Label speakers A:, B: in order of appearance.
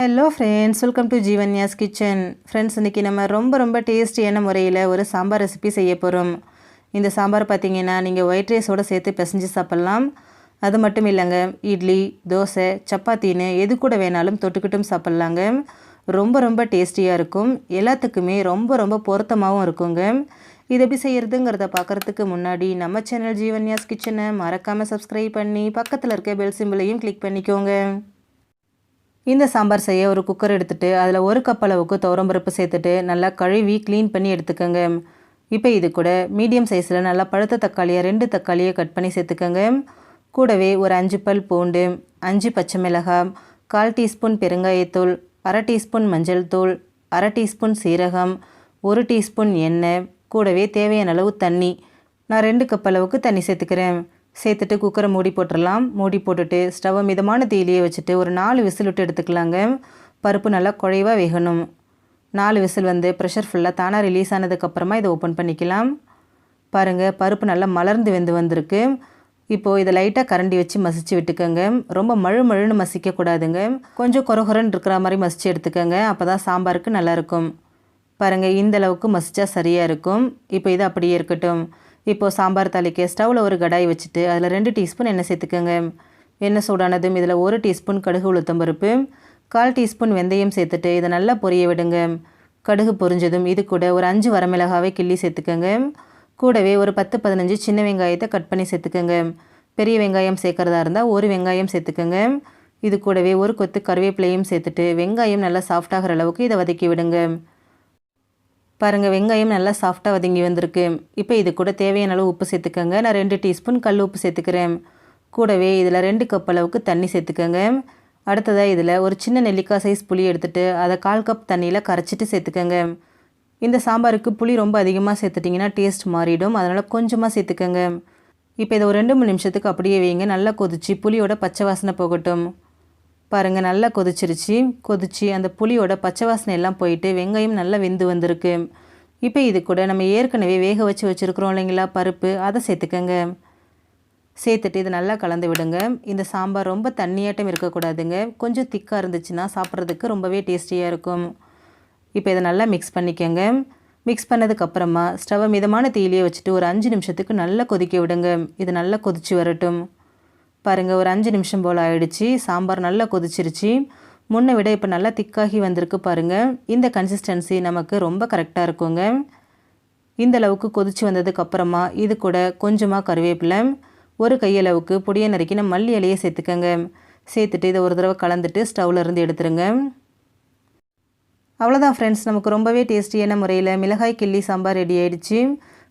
A: Hello friends welcome to Jeevanya's kitchen friends இன்றைக்கி நம்ம ரொம்ப ரொம்ப டேஸ்டியான முறையில் ஒரு சாம்பார் ரெசிபி செய்ய போகிறோம் இந்த சாம்பார் பார்த்திங்கன்னா நீங்கள் ஒயிட் ரைஸோடு சேர்த்து பிசைஞ்சு சாப்பிட்லாம். அது மட்டும் இல்லைங்க இட்லி தோசை சப்பாத்தின்னு எது கூட வேணாலும் தொட்டுக்கிட்டும் சாப்பிட்லாங்க. ரொம்ப ரொம்ப டேஸ்டியாக இருக்கும். எல்லாத்துக்குமே ரொம்ப ரொம்ப பொருத்தமாகவும் இருக்குங்க. இது எப்படி செய்கிறதுங்கிறத பார்க்குறதுக்கு முன்னாடி நம்ம சேனல் ஜீவன்யாஸ் கிச்சனை மறக்காமல் சப்ஸ்கிரைப் பண்ணி பக்கத்தில் இருக்க பெல் சிம்பிளையும் கிளிக் பண்ணிக்கோங்க. இந்த சாம்பார் செய்ய ஒரு குக்கர் எடுத்துகிட்டு அதில் ஒரு கப் அளவுக்கு துவரம்பருப்பு சேர்த்துட்டு நல்லா கழுவி க்ளீன் பண்ணி எடுத்துக்கோங்க. இப்போ இது கூட மீடியம் சைஸில் நல்லா பழுத்த தக்காளியை ரெண்டு தக்காளியை கட் பண்ணி சேர்த்துக்கோங்க. கூடவே ஒரு அஞ்சு பல் பூண்டு அஞ்சு பச்சை மிளகாய் கால் டீஸ்பூன் பெருங்காயத்தூள் அரை டீஸ்பூன் மஞ்சள் தூள் அரை டீஸ்பூன் சீரகம் ஒரு டீஸ்பூன் எண்ணெய் கூடவே தேவையான அளவு தண்ணி. நான் ரெண்டு கப் அளவுக்கு தண்ணி சேர்த்துக்கிறேன். சேர்த்துட்டு குக்கரை மூடி போட்டுடலாம் மூடி போட்டுட்டு ஸ்டவ்வை மிதமான தீயிலேயே வச்சுட்டு ஒரு நாலு விசில் விட்டு எடுத்துக்கலாங்க. பருப்பு நல்லா குழைவாக வேகணும். நாலு விசில் வந்து ப்ரெஷர் ஃபுல்லாக தானாக ரிலீஸ் ஆனதுக்கப்புறமா இதை ஓப்பன் பண்ணிக்கலாம். பாருங்கள் பருப்பு நல்லா மலர்ந்து வெந்து வந்திருக்கு. இப்போது இதை லைட்டாக கரண்டி வச்சு மசிச்சு விட்டுக்கோங்க. ரொம்ப மழு மழுன்னு மசிக்கக்கூடாதுங்க கொஞ்சம் குறகுறன்னு இருக்கிற மாதிரி மசிச்சு எடுத்துக்கோங்க. அப்போ தான் சாம்பாருக்கு நல்லாயிருக்கும் பாருங்கள் இந்த அளவுக்கு சரியாக இருக்கும். இப்போ இது அப்படியே இருக்கட்டும். இப்போது சாம்பார் தாளிக்கு ஸ்டவ்வில் ஒரு கடாய் வச்சுட்டு அதில் ரெண்டு டீஸ்பூன் எண்ணெய் சேர்த்துக்கோங்க. எண்ணெய் சூடானதும் இதில் ஒரு டீஸ்பூன் கடுகு உளுத்தம் பருப்பு கால் டீஸ்பூன் வெந்தயம் சேர்த்துட்டு இதை நல்லா பொரிய விடுங்க. கடுகு பொரிஞ்சதும் இது கூட ஒரு அஞ்சு வரமிளகாவை கிள்ளி சேர்த்துக்கோங்க. கூடவே ஒரு பத்து பதினஞ்சு சின்ன வெங்காயத்தை கட் பண்ணி சேர்த்துக்கோங்க. பெரிய வெங்காயம் சேர்க்குறதா இருந்தால் ஒரு வெங்காயம் சேர்த்துக்கோங்க. இது கூடவே ஒரு கொத்து கருவேப்பிலையும் சேர்த்துட்டு வெங்காயம் நல்லா சாஃப்டாகிற அளவுக்கு இதை வதக்கி விடுங்க. பாருங்கள் வெங்காயம் நல்லா சாஃப்டாக வதங்கி வந்திருக்கு. இப்போ இது கூட தேவையான அளவு உப்பு சேர்த்துக்கோங்க. நான் ரெண்டு டீஸ்பூன் கல் உப்பு சேர்த்துக்கிறேன். கூடவே இதில் ரெண்டு கப் அளவுக்கு தண்ணி சேர்த்துக்கோங்க. அடுத்ததாக இதில் ஒரு சின்ன நெல்லிக்காய் சைஸ் புளி எடுத்துகிட்டு அதை கால் கப் தண்ணியில் கரைச்சிட்டு சேர்த்துக்கோங்க. இந்த சாம்பாருக்கு புளி ரொம்ப அதிகமாக சேர்த்துட்டிங்கன்னா டேஸ்ட் மாறிடும். அதனால் கொஞ்சமாக சேர்த்துக்கோங்க. இப்போ இதை ஒரு ரெண்டு மூணு நிமிஷத்துக்கு அப்படியே வைங்க. நல்லா கொதிச்சு புளியோட பச்சை வாசனை போகட்டும். பாருங்கள் நல்லா கொதிச்சிருச்சு. கொதிச்சு அந்த புளியோட பச்சை வாசனை எல்லாம் போயிட்டு வெங்காயம் நல்லா வெந்து வந்திருக்கு. இப்போ இது கூட நம்ம ஏற்கனவே வேக வச்சு வச்சுருக்குறோம் இல்லைங்களா பருப்பு. அதை சேர்த்துக்கங்க. சேர்த்துட்டு இதை நல்லா கலந்து விடுங்க. இந்த சாம்பார் ரொம்ப தண்ணியாட்டம் இருக்கக்கூடாதுங்க. கொஞ்சம் திக்காக இருந்துச்சுன்னா சாப்பிட்றதுக்கு ரொம்பவே டேஸ்டியாக இருக்கும். இப்போ இதை நல்லா மிக்ஸ் பண்ணிக்கோங்க. மிக்ஸ் பண்ணதுக்கப்புறமா ஸ்டவ்வை மிதமான தீலியை வச்சுட்டு ஒரு அஞ்சு நிமிஷத்துக்கு நல்லா கொதிக்க விடுங்க. இது நல்லா கொதிச்சு வரட்டும். பாருங்கள் ஒரு அஞ்சு நிமிஷம் போல் ஆயிடுச்சு. சாம்பார் நல்லா கொதிச்சிருச்சு. முன்னை விட இப்போ நல்லா திக்காகி வந்திருக்கு பாருங்கள் இந்த கன்சிஸ்டன்சி நமக்கு ரொம்ப கரெக்டாக இருக்குங்க. இந்த அளவுக்கு கொதிச்சு வந்ததுக்கப்புறமா இது கூட கொஞ்சமாக கருவேப்பிலை ஒரு கையளவுக்கு பொடியை நறுக்கின மல்லி இலையை சேர்த்துக்கங்க. சேர்த்துட்டு இதை ஒரு தடவை கலந்துட்டு ஸ்டவ்வில் இருந்து எடுத்துருங்க. அவ்வளோதான் ஃப்ரெண்ட்ஸ் நமக்கு ரொம்பவே டேஸ்டியான முறையில் மிளகாய் கிள்ளி சாம்பார் ரெடி ஆகிடுச்சி